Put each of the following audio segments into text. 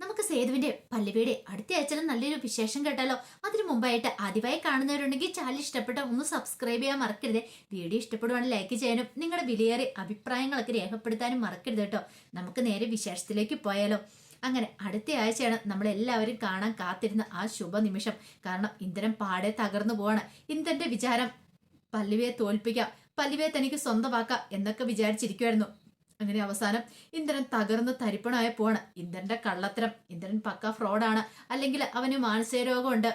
നമുക്ക് സേതുവിന്റെ പല്ലവിയുടെ അടുത്ത ആഴ്ചയിലും നല്ലൊരു വിശേഷം കേട്ടാലോ? അതിനു മുമ്പായിട്ട് ആദ്യമായി കാണുന്നവരുണ്ടെങ്കിൽ ചാനൽ ഇഷ്ടപ്പെട്ട ഒന്ന് സബ്സ്ക്രൈബ് ചെയ്യാൻ മറക്കരുത്. വീഡിയോ ഇഷ്ടപ്പെടുവാണെങ്കിൽ ലൈക്ക് ചെയ്യാനും നിങ്ങളുടെ വിലയേറിയ അഭിപ്രായങ്ങളൊക്കെ രേഖപ്പെടുത്താനും മറക്കരുത് കേട്ടോ. നമുക്ക് നേരെ വിശേഷത്തിലേക്ക് പോയാലോ? അങ്ങനെ അടുത്ത ആഴ്ചയാണ് നമ്മൾ എല്ലാവരും കാണാൻ കാത്തിരുന്ന ആ ശുഭനിമിഷം. കാരണം ഇന്ദ്രൻ പാടെ തകർന്നു പോവാണ്. ഇന്ദ്രന്റെ വിചാരം പല്ലുവയെ തോൽപ്പിക്കാം പല്ലുവയെ തനിക്ക് സ്വന്തമാക്കാം എന്നൊക്കെ വിചാരിച്ചിരിക്കുമായിരുന്നു അങ്ങനെ അവസാനം ഇന്ദ്രൻ തകർന്ന് തരിപ്പണായ പോവാണ് ഇന്ദ്രന്റെ കള്ളത്തരം. ഇന്ദ്രൻ പക്ക ഫ്രോഡാണ്. അല്ലെങ്കിൽ അവന് മാനസിക രോഗമുണ്ട്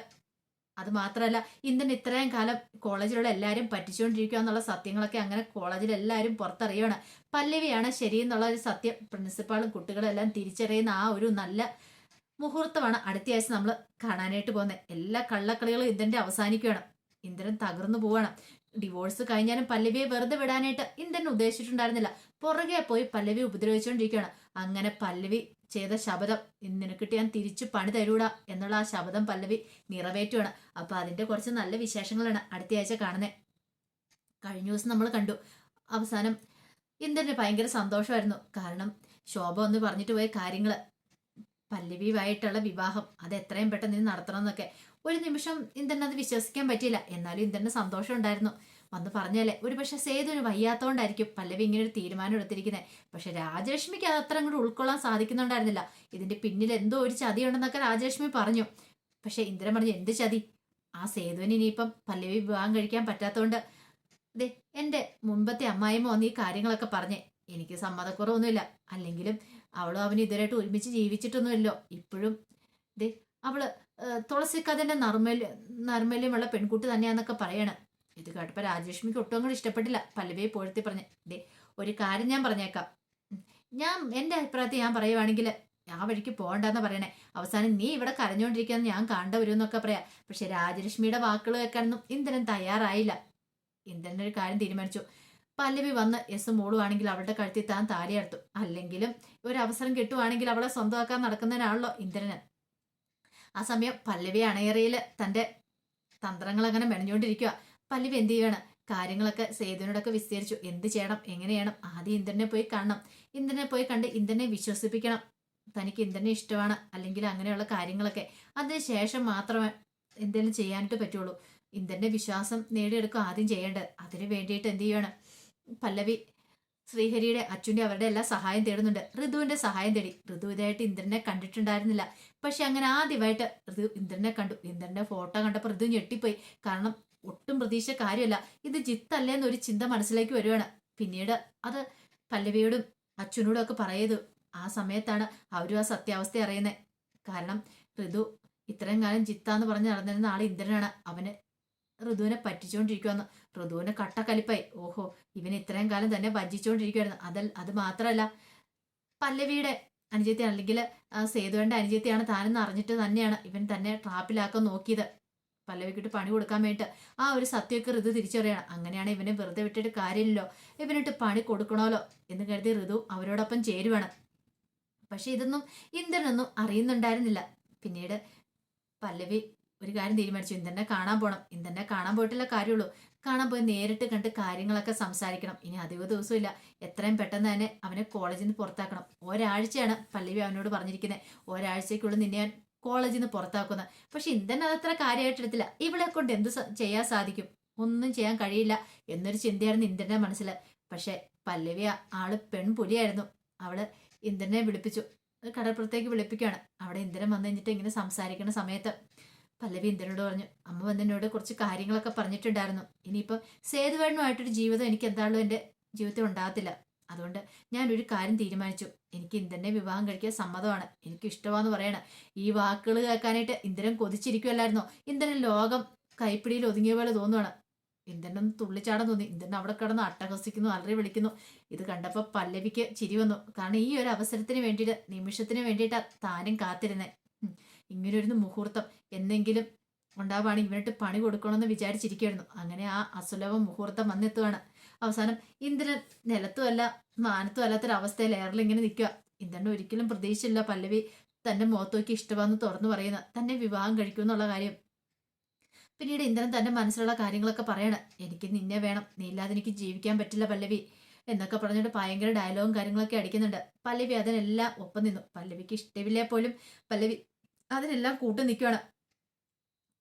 അത് മാത്രമല്ല ഇന്ദ്രൻ ഇത്രയും കാലം കോളേജിലുള്ള എല്ലാവരും പറ്റിച്ചുകൊണ്ടിരിക്കുക എന്നുള്ള സത്യങ്ങളൊക്കെ അങ്ങനെ കോളേജിൽ എല്ലാവരും പുറത്തറിയണം പല്ലവിയാണ് ശരിയെന്നുള്ള ഒരു സത്യം. പ്രിൻസിപ്പാളും കുട്ടികളെല്ലാം തിരിച്ചറിയുന്ന ആ ഒരു നല്ല മുഹൂർത്തമാണ് അടുത്ത ആഴ്ച നമ്മൾ കാണാനായിട്ട് പോകുന്നത്. എല്ലാ കള്ളക്കളികളും ഇന്ദ്രന്റെ അവസാനിക്കുകയാണ് ഇന്ദ്രൻ തകർന്നു പോവാണ്. ഡിവോഴ്സ് കഴിഞ്ഞാലും പല്ലവിയെ വെറുതെ വിടാനായിട്ട് ഇന്ദ്രൻ ഉദ്ദേശിച്ചിട്ടുണ്ടായിരുന്നില്ല. പുറകെ പോയി പല്ലവി ഉപദ്രവിച്ചുകൊണ്ടിരിക്കുകയാണ്. അങ്ങനെ പല്ലവി ചെയ്ത ശബദം നിനക്കിട്ട് ഞാൻ തിരിച്ചു പണി തരൂടാ എന്നുള്ള ആ ശബദം പല്ലവി നിറവേറ്റുകയാണ് അപ്പൊ അതിന്റെ കുറച്ച് നല്ല വിശേഷങ്ങളാണ് അടുത്ത ആഴ്ച കാണുന്നത് കഴിഞ്ഞ ദിവസം നമ്മൾ കണ്ടു. അവസാനം ഇന്ദ്രന് ഭയങ്കര സന്തോഷമായിരുന്നു. കാരണം ശോഭ ഒന്ന് പറഞ്ഞിട്ട് പോയ കാര്യങ്ങൾ പല്ലവിയുമായിട്ടുള്ള വിവാഹം. അത് എത്രയും പെട്ടെന്ന് നടത്തണം എന്നൊക്കെ ഒരു നിമിഷം ഇന്ദ്രൻ അത് വിശ്വസിക്കാൻ പറ്റിയില്ല. എന്നാലും ഇന്ദ്രന് സന്തോഷം ഉണ്ടായിരുന്നു. വന്ന് പറഞ്ഞല്ലേ ഒരു പക്ഷെ സേതുവിന് വയ്യാത്തോണ്ടായിരിക്കും പല്ലവി ഇങ്ങനെ ഒരു തീരുമാനം എടുത്തിരിക്കുന്നത് പക്ഷെ രാജലക്ഷ്മിക്ക് അത് അത്ര അങ്ങോട്ട് ഉൾക്കൊള്ളാൻ സാധിക്കുന്നുണ്ടായിരുന്നില്ല. ഇതിന്റെ പിന്നിൽ എന്തോ ഒരു ചതി ഉണ്ടെന്നൊക്കെ രാജലക്ഷ്മി പറഞ്ഞു. പക്ഷെ ഇന്ദ്രൻ പറഞ്ഞു എന്ത് ചതി? ആ സേതുവിന് ഇനിയിപ്പം പല്ലവി വിവാഹം കഴിക്കാൻ പറ്റാത്തതുകൊണ്ട് ദേ എന്റെ മുൻപത്തെ അമ്മായിമ്മ വന്ന് ഈ കാര്യങ്ങളൊക്കെ പറഞ്ഞേ. എനിക്ക് സമ്മതക്കുറവൊന്നുമില്ല. അല്ലെങ്കിലും അവളും അവന് ഇതുവരെയായിട്ട് ഒരുമിച്ച് ജീവിച്ചിട്ടൊന്നുമില്ലോ ഇപ്പോഴും ദേ അവൾ ഏഹ്, തുളസിക്കതിന്റെ നർമ്മൽ നർമ്മല്യമുള്ള പെൺകുട്ടി തന്നെയാന്നൊക്കെ പറയണം. ഇത് കേട്ടപ്പോ രാജലക്ഷ്മിക്ക് ഒട്ടും അങ്ങോട്ട് ഇഷ്ടപ്പെട്ടില്ല. പല്ലവിയെ പോഴ്ത്തി പറഞ്ഞ് ദേ ഒരു കാര്യം ഞാൻ പറഞ്ഞേക്കാം. ഞാൻ എന്റെ അഭിപ്രായത്തിൽ ഞാൻ പറയുവാണെങ്കിൽ ആ വഴിക്ക് പോകണ്ടെന്ന് പറയണേ. അവസാനം നീ ഇവിടെ കരഞ്ഞോണ്ടിരിക്കാന്ന് ഞാൻ കണ്ട വരുമെന്നൊക്കെ പറയാം. പക്ഷെ രാജലക്ഷ്മിയുടെ വാക്കുകൾ കേൾക്കാനൊന്നും ഇന്ദ്രൻ തയ്യാറായില്ല. ഇന്ദ്രൻ ഒരു കാര്യം തീരുമാനിച്ചു. പല്ലവി വന്ന് എസ് മൂടുവാണെങ്കിൽ അവളുടെ കഴുത്തിൽ താൻ താലിയെടുത്തു അല്ലെങ്കിലും ഒരു അവസരം കിട്ടുവാണെങ്കിൽ അവളെ സ്വന്തമാക്കാൻ നടക്കുന്നതിനാണല്ലോ ഇന്ദ്രന് ആ സമയം പല്ലവി അണയറയിൽ തന്റെ തന്ത്രങ്ങൾ അങ്ങനെ മെനഞ്ഞുകൊണ്ടിരിക്കുക പല്ലവി എന്ത് ചെയ്യണം കാര്യങ്ങളൊക്കെ സേതുവിനോടൊക്കെ വിസ്തരിച്ചു. എന്ത് ചെയ്യണം? എങ്ങനെ ചെയ്യണം ആദ്യം ഇന്ദ്രനെ പോയി കാണണം. ഇന്ദ്രനെ പോയി കണ്ട് ഇന്ദ്രനെ വിശ്വസിപ്പിക്കണം. തനിക്ക് ഇന്ദ്രനെ ഇഷ്ടമാണ്. അല്ലെങ്കിൽ അങ്ങനെയുള്ള കാര്യങ്ങളൊക്കെ. അതിനുശേഷം മാത്രമേ എന്തെങ്കിലും ചെയ്യാനായിട്ട് പറ്റുള്ളൂ. ഇന്ദ്രന്റെ വിശ്വാസം നേടിയെടുക്കുക ആദ്യം ചെയ്യേണ്ടത്. അതിന് വേണ്ടിയിട്ട് എന്ത് ചെയ്യണം പല്ലവി ശ്രീഹരിയുടെ അച്ഛന്റെ അവരുടെ എല്ലാ സഹായം തേടുന്നുണ്ട്. ഋതുവിന്റെ സഹായം തേടി. ഋതു ഇതായിട്ട് ഇന്ദ്രനെ കണ്ടിട്ടുണ്ടായിരുന്നില്ല. പക്ഷെ അങ്ങനെ ആദ്യമായിട്ട് ഋതു ഇന്ദ്രനെ കണ്ടു. ഇന്ദ്രന്റെ ഫോട്ടോ കണ്ടപ്പോൾ ഋതു ഞെട്ടിപ്പോയി. കാരണം ഒട്ടും പ്രതീക്ഷ കാര്യമല്ല. ഇത് ജിത്തല്ലേ എന്നൊരു ചിന്ത മനസ്സിലേക്ക് വരുവാണ്. പിന്നീട് അത് പല്ലവിയോടും അച്ഛനോടും ഒക്കെ പറയത്. ആ സമയത്താണ് അവരും ആ സത്യാവസ്ഥ അറിയുന്നത്. കാരണം ഋതു ഇത്രയും കാലം ജിത്താന്ന് പറഞ്ഞ് നടന്നിരുന്ന ആൾ ഇന്ദ്രനാണ്. അവന് ഋതുവിനെ പറ്റിച്ചുകൊണ്ടിരിക്കുവന്ന് ഋതുവിന് കട്ടക്കലിപ്പായി ഓഹോ ഇവൻ ഇത്രയും കാലം തന്നെ വഞ്ചിച്ചുകൊണ്ടിരിക്കുവായിരുന്നു അതൽ അത് മാത്രമല്ല പല്ലവിയുടെ അനുജത്തി അല്ലെങ്കിൽ ആ സേതുവിന്റെ അനുജത്തിയാണ് താനെന്ന് അറിഞ്ഞിട്ട് തന്നെയാണ് ഇവൻ തന്നെ ട്രാപ്പിലാക്കാൻ നോക്കിയത്. പല്ലവിക്കിട്ട് പണി കൊടുക്കാൻ വേണ്ടിയിട്ട് ആ ഒരു സത്യമൊക്കെ ഋതു തിരിച്ചറിയണം. അങ്ങനെയാണ് ഇവനെ വെറുതെ വിട്ടിട്ട് കാര്യമില്ലല്ലോ. ഇവനിട്ട് പണി കൊടുക്കണമല്ലോ എന്ന് കരുതി ഋതു അവരോടൊപ്പം ചേരുവാണ്. പക്ഷെ ഇതൊന്നും ഇന്ദ്രനൊന്നും അറിയുന്നുണ്ടായിരുന്നില്ല. പിന്നീട് പല്ലവി ഒരു കാര്യം തീരുമാനിച്ചു. ഇന്ദ്രനെ കാണാൻ പോകണം ഇന്ദ്രനെ കാണാൻ പോയിട്ടുള്ള കാര്യമുള്ളൂ. കാണാൻ പോയി നേരിട്ട് കണ്ട് കാര്യങ്ങളൊക്കെ സംസാരിക്കണം. ഇനി അധിക ദിവസമില്ല. എത്രയും പെട്ടെന്ന് തന്നെ അവനെ കോളേജിൽ നിന്ന് പുറത്താക്കണം. ഒരാഴ്ചയാണ് പല്ലവി അവനോട് പറഞ്ഞിരിക്കുന്നത് ഒരാഴ്ചക്കുള്ളിൽ നിന്നെ ഞാൻ കോളേജിൽ നിന്ന് പുറത്താക്കുന്നത് പക്ഷെ ഇന്ദ്രൻ അതത്ര കാര്യമായിട്ടെടുത്തില്ല ഇവളെ കൊണ്ട് എന്ത് ചെയ്യാൻ സാധിക്കും? ഒന്നും ചെയ്യാൻ കഴിയില്ല എന്നൊരു ചിന്തയായിരുന്നു ഇന്ദ്രന്റെ മനസ്സിൽ പക്ഷെ പല്ലവി ആൾ പെൺപുലിയായിരുന്നു. അവൾ ഇന്ദ്രനെ വിളിപ്പിച്ചു. കടപ്പുറത്തേക്ക് വിളിപ്പിക്കുകയാണ്. അവിടെ ഇന്ദ്രൻ വന്നു കഴിഞ്ഞിട്ട് ഇങ്ങനെ സംസാരിക്കുന്ന സമയത്ത് പല്ലവി ഇന്ദ്രനോട് പറഞ്ഞു? അമ്മ വന്നതിനോട് കുറച്ച് കാര്യങ്ങളൊക്കെ പറഞ്ഞിട്ടുണ്ടായിരുന്നു. ഇനിയിപ്പം സേതുവേണുമായിട്ടൊരു ജീവിതം എനിക്ക് എന്താണല്ലോ എന്റെ ജീവിതത്തിൽ ഉണ്ടാകത്തില്ല. അതുകൊണ്ട് ഞാൻ ഒരു കാര്യം തീരുമാനിച്ചു. എനിക്ക് ഇന്ദ്രനെ വിവാഹം കഴിക്കാൻ സമ്മതമാണ്. എനിക്ക് ഇഷ്ടമാണെന്ന് പറയണം. ഈ വാക്കുകൾ കേൾക്കാനായിട്ട് ഇന്ദ്രൻ കൊതിച്ചിരിക്കുമല്ലായിരുന്നോ ഇന്ദ്രൻ ലോകം കൈപ്പിടിയിൽ ഒതുങ്ങിയ പോലെ തോന്നുവാണ്. ഇന്ദ്രനൊന്ന് തുള്ളിച്ചാടാൻ തോന്നി. ഇന്ദ്രൻ അവിടെ കിടന്ന് അട്ടഹസിക്കുന്നു അലറി വിളിക്കുന്നു. ഇത് കണ്ടപ്പോൾ പല്ലവിക്ക് ചിരി വന്നു. കാരണം ഈ ഒരു അവസരത്തിന് വേണ്ടിയിട്ട് നിമിഷത്തിന് വേണ്ടിയിട്ടാണ് താനും കാത്തിരുന്നേ. ഉം. ഇങ്ങനൊരു മുഹൂർത്തം എന്തെങ്കിലും ഉണ്ടാവുകയാണെങ്കിൽ ഇവനിട്ട് പണി കൊടുക്കണമെന്ന് വിചാരിച്ചിരിക്കുകയായിരുന്നു അങ്ങനെ ആ അസുലഭ മുഹൂർത്തം വന്നെത്തുകയാണ് അവസാനം ഇന്ദ്രൻ നിലത്തുമല്ല മാനത്തും അല്ലാത്തൊരവസ്ഥയിൽ എയറിൽ ഇങ്ങനെ നിൽക്കുക ഇന്ദ്രൻ ഒരിക്കലും പ്രതീക്ഷിച്ചില്ല പല്ലവി തന്റെ മുഖത്തോക്കി ഇഷ്ടമാന്ന് തുറന്നു പറയുന്ന തന്നെ വിവാഹം കഴിക്കുമെന്നുള്ള കാര്യം. പിന്നീട് ഇന്ദ്രൻ തന്റെ മനസ്സിലുള്ള കാര്യങ്ങളൊക്കെ പറയണം. എനിക്ക് നിന്നെ വേണം. നീ ഇല്ലാതെ എനിക്ക് ജീവിക്കാൻ പറ്റില്ല പല്ലവി എന്നൊക്കെ പറഞ്ഞിട്ട് ഭയങ്കര ഡയലോഗും കാര്യങ്ങളൊക്കെ അടിക്കുന്നുണ്ട്. പല്ലവി അതിനെല്ലാം ഒപ്പം നിന്നു. പല്ലവിക്ക് ഇഷ്ടമില്ലേ പോലും പല്ലവി അതിനെല്ലാം കൂട്ടു നിൽക്കുകയാണ്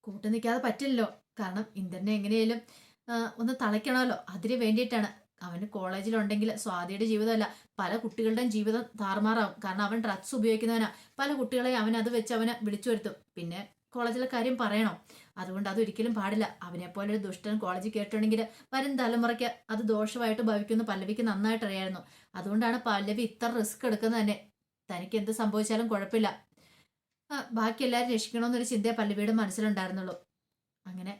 കൂട്ടു നിൽക്കാതെ പറ്റില്ലല്ലോ. കാരണം ഇന്ദ്രനെ എങ്ങനെയായാലും ഒന്ന് തളയ്ക്കണമല്ലോ. അതിന് വേണ്ടിയിട്ടാണ്. അവന് കോളേജിലുണ്ടെങ്കിൽ സ്വാതിയുടെ ജീവിതമല്ല. പല കുട്ടികളുടെയും ജീവിതം താറുമാറാവും. കാരണം അവൻ ഡ്രഗ്സ് ഉപയോഗിക്കുന്നവനാ. പല കുട്ടികളെ അവൻ അത് വെച്ച് അവനെ വിളിച്ചു വരുത്തും. പിന്നെ കോളേജിലെ കാര്യം പറയണം. അതുകൊണ്ട് അതൊരിക്കലും പാടില്ല. അവനെ പോലെ ഒരു ദുഷ്ടൻ കോളേജിൽ കേട്ടുണ്ടെങ്കിൽ വരും തലമുറയ്ക്ക് അത് ദോഷമായിട്ട് ഭവിക്കുമെന്ന് പല്ലവിക്ക് നന്നായിട്ട് അറിയായിരുന്നു അതുകൊണ്ടാണ് പല്ലവി ഇത്ര റിസ്ക് എടുക്കുന്നത് തന്നെ. തനിക്ക് എന്ത് സംഭവിച്ചാലും കുഴപ്പമില്ല. ബാക്കി എല്ലാവരും രക്ഷിക്കണമെന്നൊരു ചിന്തയെ പല്ലവിയുടെ മനസ്സിലുണ്ടായിരുന്നുള്ളൂ. അങ്ങനെ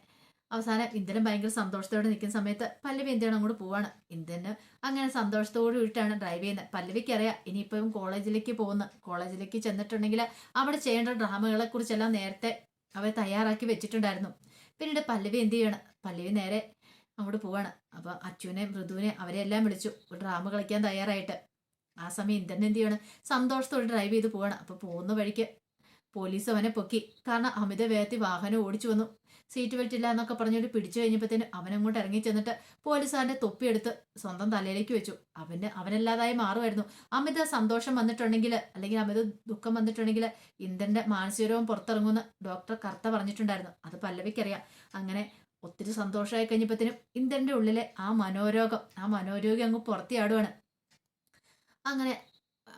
അവസാനം ഇന്ദ്രൻ ഭയങ്കര സന്തോഷത്തോടെ നിൽക്കുന്ന സമയത്ത് പല്ലവി എന്ത് അങ്ങോട്ട് പോവാണ്. ഇന്ദ്രന് അങ്ങനെ സന്തോഷത്തോട് കൂടിയിട്ടാണ് ഡ്രൈവ് ചെയ്യുന്നത് പല്ലവിക്ക് അറിയാം ഇനിയിപ്പം കോളേജിലേക്ക് പോകുന്ന കോളേജിലേക്ക് ചെന്നിട്ടുണ്ടെങ്കിൽ അവിടെ ചെയ്യേണ്ട ഡ്രാമകളെ കുറിച്ചെല്ലാം നേരത്തെ അവർ തയ്യാറാക്കി വെച്ചിട്ടുണ്ടായിരുന്നു. പിന്നീട് പല്ലവി എന്ത് ചെയ്യണം? പല്ലവി നേരെ അങ്ങോട്ട് പോവാണ്. അപ്പൊ അച്ഛനെ മൃദുവിനെ അവരെ എല്ലാം വിളിച്ചു ഡ്രാമ കളിക്കാൻ തയ്യാറായിട്ട്. ആ സമയം ഇന്ദ്രൻ എന്ത് ചെയ്യണം? സന്തോഷത്തോടെ ഡ്രൈവ് ചെയ്ത് പോവാണ്. അപ്പൊ പോകുന്ന വഴിക്ക് പോലീസ് അവനെ പൊക്കി. കാരണം അമിത വേഗത്തിൽ വാഹനം ഓടിച്ചു വന്നു. സീറ്റ് ബെൽറ്റ് ഇല്ല എന്നൊക്കെ പറഞ്ഞിട്ട് പിടിച്ചു കഴിഞ്ഞപ്പോഴത്തേന് അവനങ്ങോട്ട് ഇറങ്ങി ചെന്നിട്ട് പോലീസ് അവന്റെ തൊപ്പിയെടുത്ത് സ്വന്തം തലയിലേക്ക് വെച്ചു. അവന് അവനല്ലാതായി മാറുമായിരുന്നു. അമിത സന്തോഷം വന്നിട്ടുണ്ടെങ്കിൽ അല്ലെങ്കിൽ അമിത ദുഃഖം വന്നിട്ടുണ്ടെങ്കിൽ ഇന്ദ്രന്റെ മാനസികരോഗം പുറത്തിറങ്ങുമെന്ന് ഡോക്ടർ കർത്ത പറഞ്ഞിട്ടുണ്ടായിരുന്നു. അത് പല്ലവിക്കറിയാം. അങ്ങനെ ഒത്തിരി സന്തോഷമായി കഴിഞ്ഞപ്പോഴത്തേനും ഇന്ദ്രന്റെ ഉള്ളിലെ ആ മനോരോഗം ആ മനോരോഗം അങ്ങ് പുറത്തിയാടുവാണ്. അങ്ങനെ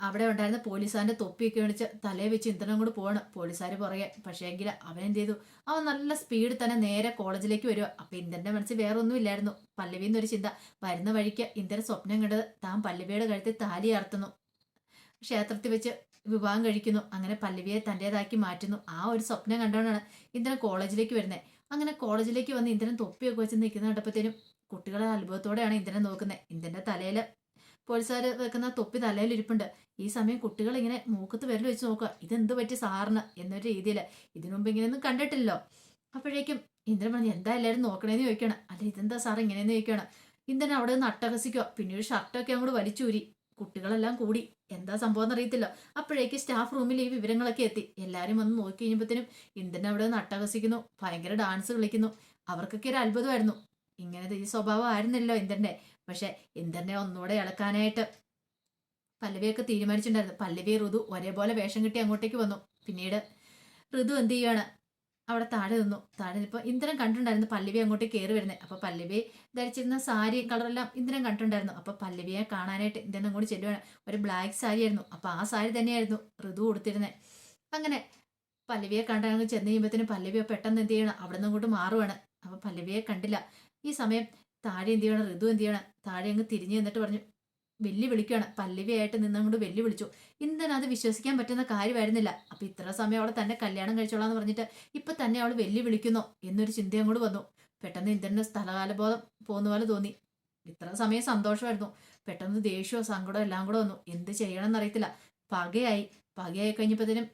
അവിടെ ഉണ്ടായിരുന്ന പോലീസുകാരന്റെ തൊപ്പിയൊക്കെ വിളിച്ച് തലയെ വെച്ച് ഇന്ധനം കൂടെ പോവാണ് പോലീസുകാർ പക്ഷേ എങ്കിൽ അവൻ എന്ത് ചെയ്തു അവൻ നല്ല സ്പീഡിൽ തന്നെ നേരെ കോളേജിലേക്ക് വരിക അപ്പം ഇന്ദ്രന്റെ മനസ്സിൽ വേറെ ഒന്നും ഇല്ലായിരുന്നു. പല്ലവി എന്നൊരു ചിന്ത. വരുന്ന വഴിക്ക് ഇന്ദ്രൻ സ്വപ്നം കണ്ടത് താൻ പല്ലവിയുടെ കഴുത്തിൽ താലി അർത്തുന്നു ക്ഷേത്രത്തിൽ വെച്ച് വിവാഹം കഴിക്കുന്നു. അങ്ങനെ പല്ലവിയെ തന്റേതാക്കി മാറ്റുന്നു. ആ ഒരു സ്വപ്നം കണ്ടുകൊണ്ടാണ് ഇന്ദ്രൻ കോളേജിലേക്ക് വരുന്നത് അങ്ങനെ കോളേജിലേക്ക് വന്ന് ഇന്ദ്രൻ തൊപ്പിയൊക്കെ വെച്ച് നിൽക്കുന്ന കണ്ടപ്പോഴത്തേനും കുട്ടികളെ അത്ഭുതത്തോടെയാണ് ഇന്ദ്രൻ നോക്കുന്നത്. ഇന്ദ്രന്റെ തലയിൽ പോലീസുകാർ വെക്കുന്ന തൊപ്പി തലയിൽ ഇരിപ്പുണ്ട് ഈ സമയം കുട്ടികൾ ഇങ്ങനെ മൂക്കത്ത് വിരൽ വെച്ച് നോക്കുക. ഇതെന്ത് പറ്റി സാറിന്? എന്നൊരു രീതിയിൽ ഇതിനു മുമ്പ് ഇങ്ങനെയൊന്നും കണ്ടിട്ടില്ലല്ലോ. അപ്പോഴേക്കും ഇന്ദ്രൻ പറഞ്ഞു എന്താ എല്ലാവരും നോക്കണേന്ന് ചോദിക്കണം. അല്ല ഇതെന്താ സാർ ഇങ്ങനെയെന്ന് ചോദിക്കണം. ഇന്ദ്രൻ അവിടെ നിന്ന് അട്ടഹസിക്കുക. പിന്നീട് ഷർട്ടൊക്കെ അങ്ങോട്ട് വലിച്ചൂരി. കുട്ടികളെല്ലാം കൂടി. എന്താ സംഭവം എന്നറിയത്തില്ല. അപ്പോഴേക്ക് സ്റ്റാഫ് റൂമിൽ ഈ വിവരങ്ങളൊക്കെ എത്തി. എല്ലാവരും വന്ന് നോക്കി കഴിഞ്ഞപ്പോഴത്തേനും ഇന്ദ്രൻ അവിടെ നിന്ന് അട്ടഹസിക്കുന്നു. ഭയങ്കര ഡാൻസ് കളിക്കുന്നു. അവർക്കൊക്കെ ഒരു അത്ഭുതമായിരുന്നു. ഇങ്ങനത്തെ ഈ സ്വഭാവം ആയിരുന്നല്ലോ ഇന്ദ്രന്റെ പക്ഷെ ഇന്ദ്രനെ ഒന്നുകൂടെ ഇളക്കാനായിട്ട്. പല്ലവിയൊക്കെ തീരുമാനിച്ചിട്ടുണ്ടായിരുന്നു. പല്ലവി ഋതു ഒരേപോലെ വേഷം കിട്ടി അങ്ങോട്ടേക്ക് വന്നു. പിന്നീട് ഋതു എന്ത് ചെയ്യാണ് അവിടെ താഴെ നിന്നു. താഴെ ഇപ്പൊ ഇന്ദ്രൻ കണ്ടിട്ടുണ്ടായിരുന്നു പല്ലവി അങ്ങോട്ട് കയറി വരുന്നത് അപ്പൊ പല്ലവി ധരിച്ചിരുന്ന സാരി കളറെല്ലാം ഇന്ദ്രൻ കണ്ടിട്ടുണ്ടായിരുന്നു. അപ്പൊ പല്ലവിയെ കാണാനായിട്ട് ഇന്ദ്രൻ അങ്ങോട്ട് ചെല്ലുവാണ്. ഒരു ബ്ലാക്ക് സാരി ആയിരുന്നു. അപ്പൊ ആ സാരി തന്നെയായിരുന്നു ഋതു കൊടുത്തിരുന്നത് അങ്ങനെ പല്ലവിയെ കണ്ടങ്ങ് ചെന്ന് കഴിയുമ്പോഴത്തേനും പല്ലവിയെ പെട്ടെന്ന് എന്ത് ചെയ്യണം? അവിടെ നിന്ന് അങ്ങോട്ട് മാറുവാണ്. അപ്പൊ പല്ലവിയെ കണ്ടില്ല. ഈ സമയം താഴെ എന്ത് ചെയ്യണം? ഋതു എന്ത് ചെയ്യണം? താഴെ അങ്ങ് തിരിഞ്ഞു എന്നിട്ട് പറഞ്ഞു വെല്ലു വിളിക്കുകയാണ് പല്ലവിയായിട്ട് നിന്നങ്ങോട്ട് വെല്ലു വിളിച്ചു ഇന്നലെ അത് വിശ്വസിക്കാൻ പറ്റുന്ന കാര്യമായിരുന്നില്ല. അപ്പൊ ഇത്ര സമയം അവളെ തന്നെ കല്യാണം കഴിച്ചോളാന്ന് പറഞ്ഞിട്ട് ഇപ്പൊ തന്നെ അവൾ വെല്ലു വിളിക്കുന്നോ എന്നൊരു ചിന്ത അങ്ങോട്ട് വന്നു. പെട്ടെന്ന് ഇന്ദ്രന് സ്ഥലകാലബോധം പോകുന്ന പോലെ തോന്നി. ഇത്ര സമയം സന്തോഷമായിരുന്നു. പെട്ടെന്ന് ദേഷ്യവും സങ്കടവും എല്ലാം കൂടെ വന്നു. എന്ത് ചെയ്യണം എന്നറിയത്തില്ല പകയായി. പകയായി കഴിഞ്ഞപ്പോഴത്തേനും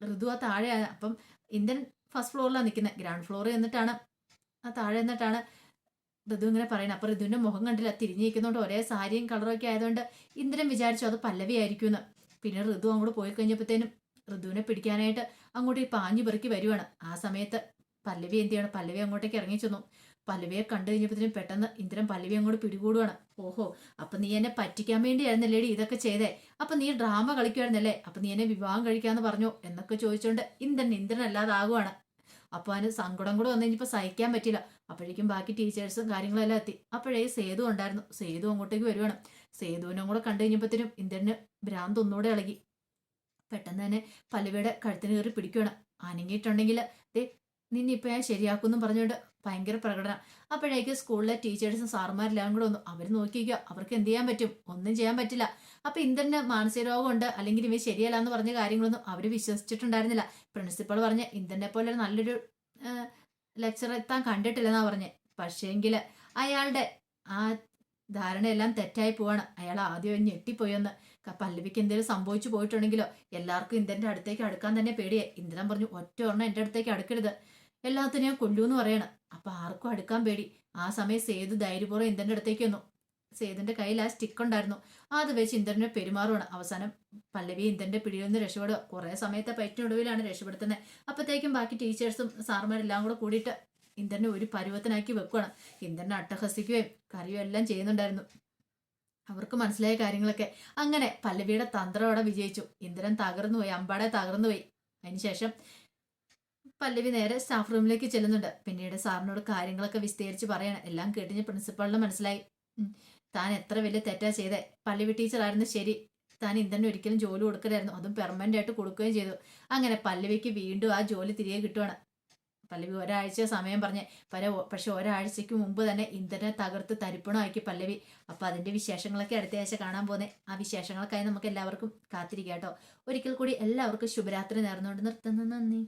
ഋതു ആ താഴെയാണ് അപ്പം ഇന്ദ്രൻ ഫസ്റ്റ് ഫ്ലോറിലാണ് നിൽക്കുന്നത് ഗ്രൗണ്ട് ഫ്ലോറിൽ എന്നിട്ടാണ്. ആ താഴെ എന്നിട്ടാണ് ഋതു ഇങ്ങനെ പറയണം. അപ്പൊ ഋതുവിന്റെ മുഖം കണ്ടില്ല. തിരിഞ്ഞിരിക്കുന്നോണ്ട് ഒരേ സാരിയും കളറും ഒക്കെ ആയതുകൊണ്ട് ഇന്ദ്രൻ വിചാരിച്ചു അത് പല്ലവി ആയിരിക്കും എന്ന് പിന്നെ ഋതു അങ്ങോട്ട് പോയി കഴിഞ്ഞപ്പോഴത്തേനും ഋതുവിനെ പിടിക്കാനായിട്ട് അങ്ങോട്ട് ഈ പാഞ്ഞു പെറുക്കി വരുവാണ്. ആ സമയത്ത് പല്ലവി എന്ത് ചെയ്യണം? പല്ലവി അങ്ങോട്ടേക്ക് ഇറങ്ങി ചെന്നു. പല്ലവിയെ കണ്ടു കഴിഞ്ഞപ്പോഴത്തേനും പെട്ടെന്ന് ഇന്ദ്രൻ പല്ലവി അങ്ങോട്ട് പിടികൂടുവാണ്. ഓഹോ അപ്പൊ നീ എന്നെ പറ്റിക്കാൻ വേണ്ടിയായിരുന്നല്ലേടി ഇതൊക്കെ ചെയ്തേ? അപ്പൊ നീ ഡ്രാമ കളിക്കുമായിരുന്നല്ലേ അപ്പൊ നീ എന്നെ വിവാഹം കഴിക്കാന്ന് പറഞ്ഞു എന്നൊക്കെ ചോദിച്ചുകൊണ്ട് ഇന്ദ്രൻ ഇന്ദ്രൻ അല്ലാതാകുവാണ് അപ്പൊ അവന് സങ്കടം കൂടെ വന്നു കഴിഞ്ഞപ്പോ സഹിക്കാൻ പറ്റില്ല അപ്പോഴേക്കും ബാക്കി ടീച്ചേഴ്സും കാര്യങ്ങളെല്ലാം എത്തി. അപ്പോഴേ സേതു ഉണ്ടായിരുന്നു. സേതു അങ്ങോട്ടേക്ക് വരുവാണ്. സേതുവിനും കൂടെ കണ്ടു കഴിഞ്ഞപ്പോഴത്തേനും ഇന്ദ്രന് ഭ്രാന്ത് ഒന്നുകൂടെ ഇളകി. പെട്ടെന്ന് തന്നെ പല്ലുവയുടെ കഴുത്തിന് കയറി പിടിക്കുകയാണ് അനങ്ങിയിട്ടുണ്ടെങ്കിൽ ദേ നിന്നെ ഇപ്പൊ ഞാൻ ശരിയാക്കുമെന്നും പറഞ്ഞുകൊണ്ട് ഭയങ്കര പ്രകടനം. അപ്പോഴേക്ക് സ്കൂളിലെ ടീച്ചേഴ്സും സാറുമാരെല്ലാം കൂടെ വന്നു അവർ നോക്കിക്കുക അവർക്ക് എന്ത് ചെയ്യാൻ പറ്റും? ഒന്നും ചെയ്യാൻ പറ്റില്ല. അപ്പൊ ഇന്ദ്രന് മാനസിക രോഗമുണ്ട് അല്ലെങ്കിൽ ഇവ ശരിയല്ല എന്ന് പറഞ്ഞ കാര്യങ്ങളൊന്നും അവർ വിശ്വസിച്ചിട്ടുണ്ടായിരുന്നില്ല. പ്രിൻസിപ്പൾ പറഞ്ഞ ഇന്ദ്രനെ പോലെ നല്ലൊരു ലെക്ചർ താൻ കണ്ടിട്ടില്ലെന്നാ പറഞ്ഞ്. പക്ഷേങ്കിൽ അയാളുടെ ആ ധാരണയെല്ലാം തെറ്റായി പോവാണ്. അയാൾ ആദ്യം ഞെട്ടിപ്പോയെന്ന്. പല്ലവിക്ക് എന്തെങ്കിലും സംഭവിച്ചു പോയിട്ടുണ്ടെങ്കിലോ? എല്ലാവർക്കും ഇന്ദ്രന്റെ അടുത്തേക്ക് അടുക്കാൻ തന്നെ പേടിയായി. ഇന്ദ്രൻ പറഞ്ഞു ഒറ്റ ഒരെണ്ണം എന്റെ അടുത്തേക്ക് അടുക്കരുത്. എല്ലാത്തിനെയും കൊല്ലൂന്ന് പറയണം. അപ്പൊ ആർക്കും അടുക്കാൻ പേടി. ആ സമയം സേതു ധൈര്യപൂർവം ഇന്ദ്രന്റെ അടുത്തേക്ക് വന്നു. സേതുന്റെ കയ്യിൽ ആ സ്റ്റിക്ക് ഉണ്ടായിരുന്നു. അത് വെച്ച് ഇന്ദ്രനെ പെരുമാറുവാണ്. അവസാനം പല്ലവി ഇന്ദ്രന്റെ പിടിയിൽ നിന്ന് രക്ഷപ്പെടുക കുറെ സമയത്തെ പറ്റിനൊടുവിലാണ് രക്ഷപ്പെടുത്തുന്നത് അപ്പത്തേക്കും ബാക്കി ടീച്ചേഴ്സും സാറുമാരെല്ലാം കൂടെ കൂടിയിട്ട് ഇന്ദ്രനെ ഒരു പരുവത്തിനാക്കി വെക്കുകയാണ് ഇന്ദ്രനെ അട്ടഹസിക്കുകയും കറിയും എല്ലാം ചെയ്യുന്നുണ്ടായിരുന്നു. അവർക്ക് മനസ്സിലായ കാര്യങ്ങളൊക്കെ. അങ്ങനെ പല്ലവിയുടെ തന്ത്രം അവിടെ വിജയിച്ചു. ഇന്ദ്രൻ തകർന്നു പോയി അമ്പാടെ തകർന്നു പോയി അതിനുശേഷം പല്ലവി നേരെ സ്റ്റാഫ് റൂമിലേക്ക് ചെല്ലുന്നുണ്ട്. പിന്നീട് സാറിനോട് കാര്യങ്ങളൊക്കെ വിസ്തരിച്ച് പറയണം. എല്ലാം കേട്ടിഞ്ഞ് പ്രിൻസിപ്പാളിന് മനസ്സിലായി. താൻ എത്ര വലിയ തെറ്റാ ചെയ്തേ. പല്ലവി ടീച്ചർ ടീച്ചറായിരുന്നു ശരി. താൻ ഇന്ദനെ ഒരിക്കലും ജോലി കൊടുക്കലായിരുന്നു. അതും പെർമനന്റ് ആയിട്ട് കൊടുക്കുകയും ചെയ്തു. അങ്ങനെ പല്ലവിക്ക് വീണ്ടും ആ ജോലി തിരികെ കിട്ടുവാണ്. പല്ലവി ഒരാഴ്ച സമയം പറഞ്ഞ് പല പക്ഷെ ഒരാഴ്ചക്ക് മുമ്പ് തന്നെ ഇന്ദ്രനെ തകർത്ത് തരിപ്പണമാക്കി പല്ലവി. അപ്പൊ അതിന്റെ വിശേഷങ്ങളൊക്കെ അടുത്ത ആഴ്ച കാണാൻ പോകുന്നത് ആ വിശേഷങ്ങൾക്കായി നമുക്ക് എല്ലാവർക്കും കാത്തിരിക്കാം കേട്ടോ. ഒരിക്കൽ കൂടി എല്ലാവർക്കും ശുഭരാത്രി നേർന്നുകൊണ്ട് നിർത്തുന്നു. നന്ദി.